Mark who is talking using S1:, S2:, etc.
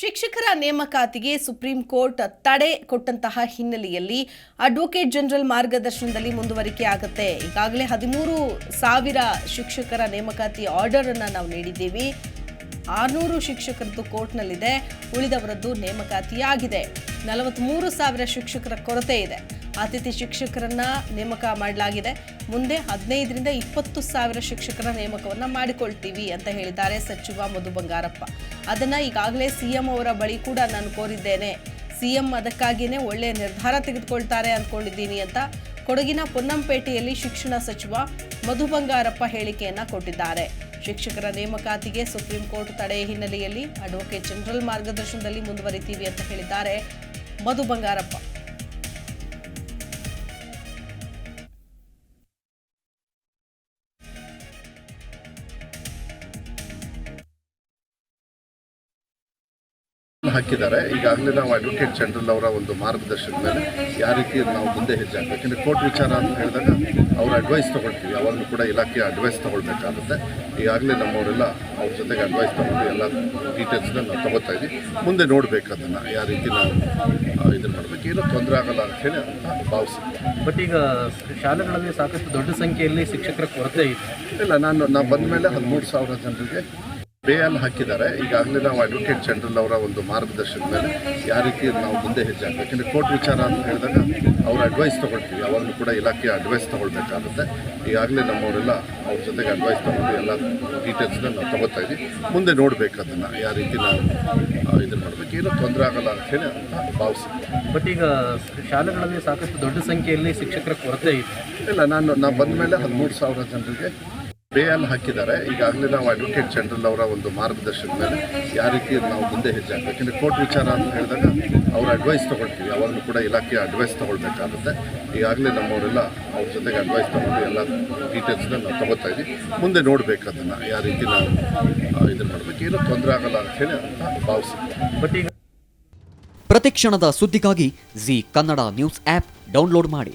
S1: ಶಿಕ್ಷಕರ ನೇಮಕಾತಿಗೆ supreme court ತಡೆ ಕೊಟ್ಟಂತಹ ಹಿನ್ನೆಲೆಯಲ್ಲಿ ಅಡ್ವೊಕೇಟ್ ಜನರಲ್ ಮಾರ್ಗದರ್ಶನದಲ್ಲಿ ಮುಂದುವರಿಕೆ ಆಗುತ್ತೆ. ಈಗಾಗಲೇ ಹದಿಮೂರು ಸಾವಿರ ಶಿಕ್ಷಕರ ನೇಮಕಾತಿ ಆರ್ಡರ್ ಅನ್ನು ನಾವು ನೀಡಿದ್ದೀವಿ. ಆರುನೂರು ಶಿಕ್ಷಕರದ್ದು ಕೋರ್ಟ್ನಲ್ಲಿದೆ. ಉಳಿದವರದ್ದು ನೇಮಕಾತಿಯಾಗಿದೆ. ನಲವತ್ತ್ಮೂರು ಸಾವಿರ ಶಿಕ್ಷಕರ ಕೊರತೆ ಇದೆ. ಅತಿಥಿ ಶಿಕ್ಷಕರನ್ನ ನೇಮಕ ಮಾಡಲಾಗಿದೆ. ಮುಂದೆ ಹದಿನೈದರಿಂದ ಇಪ್ಪತ್ತು ಸಾವಿರ ಶಿಕ್ಷಕರ ನೇಮಕವನ್ನ ಮಾಡಿಕೊಳ್ತೀವಿ ಅಂತ ಹೇಳಿದ್ದಾರೆ ಸಚಿವ ಮಧು ಬಂಗಾರಪ್ಪ. ಅದನ್ನ ಈಗಾಗಲೇ ಸಿಎಂ ಅವರ ಬಳಿ ಕೂಡ ನಾನು ಕೋರಿದ್ದೇನೆ. ಸಿಎಂ ಅದಕ್ಕಾಗಿಯೇ ಒಳ್ಳೆಯ ನಿರ್ಧಾರ ತೆಗೆದುಕೊಳ್ತಾರೆ ಅಂದ್ಕೊಂಡಿದ್ದೀನಿ ಅಂತ ಕೊಡಗಿನ ಪೊನ್ನಂಪೇಟೆಯಲ್ಲಿ ಶಿಕ್ಷಣ ಸಚಿವ ಮಧು ಬಂಗಾರಪ್ಪ ಹೇಳಿಕೆಯನ್ನು ಕೊಟ್ಟಿದ್ದಾರೆ. ಶಿಕ್ಷಕರ ನೇಮಕಾತಿಗೆ ಸುಪ್ರೀಂ ಕೋರ್ಟ್ ತಡೆ ಹಿನ್ನೆಲೆಯಲ್ಲಿ ಅಡ್ವೊಕೇಟ್ ಜನರಲ್ ಮಾರ್ಗದರ್ಶನದಲ್ಲಿ ಮುಂದುವರಿತೀವಿ ಅಂತ ಹೇಳಿದ್ದಾರೆ ಮಧು ಬಂಗಾರಪ್ಪ.
S2: ಹಾಕಿದ್ದಾರೆ. ಈಗಾಗಲೇ ನಾವು ಅಡ್ವೊಕೇಟ್ ಜನರಲ್ ಅವರ ಒಂದು ಮಾರ್ಗದರ್ಶನದ ಮೇಲೆ ಯಾವ ರೀತಿ ನಾವು ಮುಂದೆ ಹೆಜ್ಜೆ ಹಾಕಬೇಕು? ಯಾಕಂದರೆ ಕೋರ್ಟ್ ವಿಚಾರ ಅಂತ ಹೇಳಿದಾಗ ಅವ್ರ ಅಡ್ವೈಸ್ ತೊಗೊಳ್ತೀವಿ. ಅವಾಗಲೂ ಕೂಡ ಇಲಾಖೆ ಅಡ್ವೈಸ್ ತೊಗೊಳ್ಬೇಕಾಗುತ್ತೆ. ಈಗಾಗಲೇ ನಮ್ಮವರೆಲ್ಲ ಅವ್ರ ಜೊತೆಗೆ ಅಡ್ವೈಸ್ ತೊಗೊಂಡು ಎಲ್ಲ ಡೀಟೇಲ್ಸ್ನ ನಾವು ತೊಗೋತಾ ಇದ್ದೀವಿ. ಮುಂದೆ ನೋಡಬೇಕು ಅದನ್ನು ಯಾವ ರೀತಿ ನಾವು ಇದನ್ನು ಮಾಡಬೇಕು. ಏನೂ ತೊಂದರೆ ಆಗಲ್ಲ ಅಂತ ಹೇಳಿ ಅಂತ ಭಾವಿಸ್ತೀನಿ
S3: ಬಟ್ ಈಗ ಶಾಲೆಗಳಲ್ಲಿ ಸಾಕಷ್ಟು ದೊಡ್ಡ ಸಂಖ್ಯೆಯಲ್ಲಿ ಶಿಕ್ಷಕರ ಕೊರತೆ ಇದೆ.
S2: ಇಲ್ಲ ನಾನು ನಾನು ಬಂದ ಮೇಲೆ ಹದಿಮೂರು ಸಾವಿರ ಜನರಿಗೆ ಬೇಯಲ್ಲಿ ಹಾಕಿದ್ದಾರೆ. ಈಗಾಗಲೇ ನಾವು ಅಡ್ವೊಕೇಟ್ ಜನರಲ್ ಅವರ ಒಂದು ಮಾರ್ಗದರ್ಶನದ ಮೇಲೆ ಯಾವ ರೀತಿ ನಾವು ಮುಂದೆ ಹೆಜ್ಜೆ ಹಾಕಬೇಕು. ಯಾಕಂದರೆ ಕೋರ್ಟ್ ವಿಚಾರ ಅಂತ ಹೇಳಿದಾಗ ಅವ್ರ ಅಡ್ವೈಸ್ ತೊಗೊಳ್ತೀವಿ. ಯಾವಾಗಲೂ ಕೂಡ ಇಲಾಖೆಯ ಅಡ್ವೈಸ್ ತೊಗೊಳ್ಬೇಕಾಗುತ್ತೆ. ಈಗಾಗಲೇ ನಮ್ಮವರೆಲ್ಲ ಅವ್ರ ಜೊತೆಗೆ ಅಡ್ವೈಸ್ ತೊಗೊಂಡು ಎಲ್ಲ ಡೀಟೇಲ್ಸ್ನ ನಾವು ತೊಗೋತಾ ಇದ್ದೀವಿ. ಮುಂದೆ ನೋಡಬೇಕು ಅದನ್ನು ಯಾವ ರೀತಿ ನಾವು ಇದನ್ನು ಮಾಡಬೇಕು. ಏನೂ ತೊಂದರೆ ಆಗಲ್ಲ ಅಂತ ಹೇಳಿ ಅಂತ ಭಾವಿಸ್ತೀನಿ
S3: ಬಟ್ ಈಗ ಶಾಲೆಗಳಲ್ಲಿ ಸಾಕಷ್ಟು ದೊಡ್ಡ ಸಂಖ್ಯೆಯಲ್ಲಿ ಶಿಕ್ಷಕರ ಕೊರತೆ ಇದೆ.
S2: ಇಲ್ಲ ನಾನು ನಾವು ಬಂದ ಮೇಲೆ ಹದಿಮೂರು ಸಾವಿರ ಜನರಿಗೆ ಬೇಯಲ್ಲಿ ಹಾಕಿದ್ದಾರೆ. ಈಗಾಗಲೇ ನಾವು ಅಡ್ವೊಕೇಟ್ ಜನರಲ್ ಅವರ ಒಂದು ಮಾರ್ಗದರ್ಶನ ಮೇಲೆ ಯಾವ ರೀತಿ ನಾವು ಮುಂದೆ ಹೆಜ್ಜೆ ಹಾಕಬೇಕು. ಯಾಕಂದರೆ ಕೋರ್ಟ್ ವಿಚಾರ ಅಂತ ಹೇಳಿದಾಗ ಅವ್ರ ಅಡ್ವೈಸ್ ತೊಗೊಳ್ತೀವಿ. ಯಾವಾಗಲೂ ಕೂಡ ಇಲಾಖೆಯ ಅಡ್ವೈಸ್ ತೊಗೊಳ್ಬೇಕಾಗುತ್ತೆ. ಈಗಾಗಲೇ ನಮ್ಮವರೆಲ್ಲ ಅವ್ರ ಜೊತೆಗೆ ಅಡ್ವೈಸ್ ತೊಗೊಂಡು ಎಲ್ಲ ಡೀಟೇಲ್ಸ್ನ ನಾವು ತೊಗೋತಾ ಇದ್ದೀವಿ. ಮುಂದೆ ನೋಡಬೇಕು ಅದನ್ನು ಯಾವ ರೀತಿ ನಾವು ಇದನ್ನು ಮಾಡಬೇಕು. ಏನೂ ತೊಂದರೆ ಆಗಲ್ಲ ಅಂತ ಹೇಳಿ ಅಂತ ಭಾವಿಸುತ್ತೆ
S3: ಬಟ್ ಈಗ
S4: ಪ್ರತಿಕ್ಷಣದ ಸುದ್ದಿಗಾಗಿ Zee Kannada news app download ಮಾಡಿ.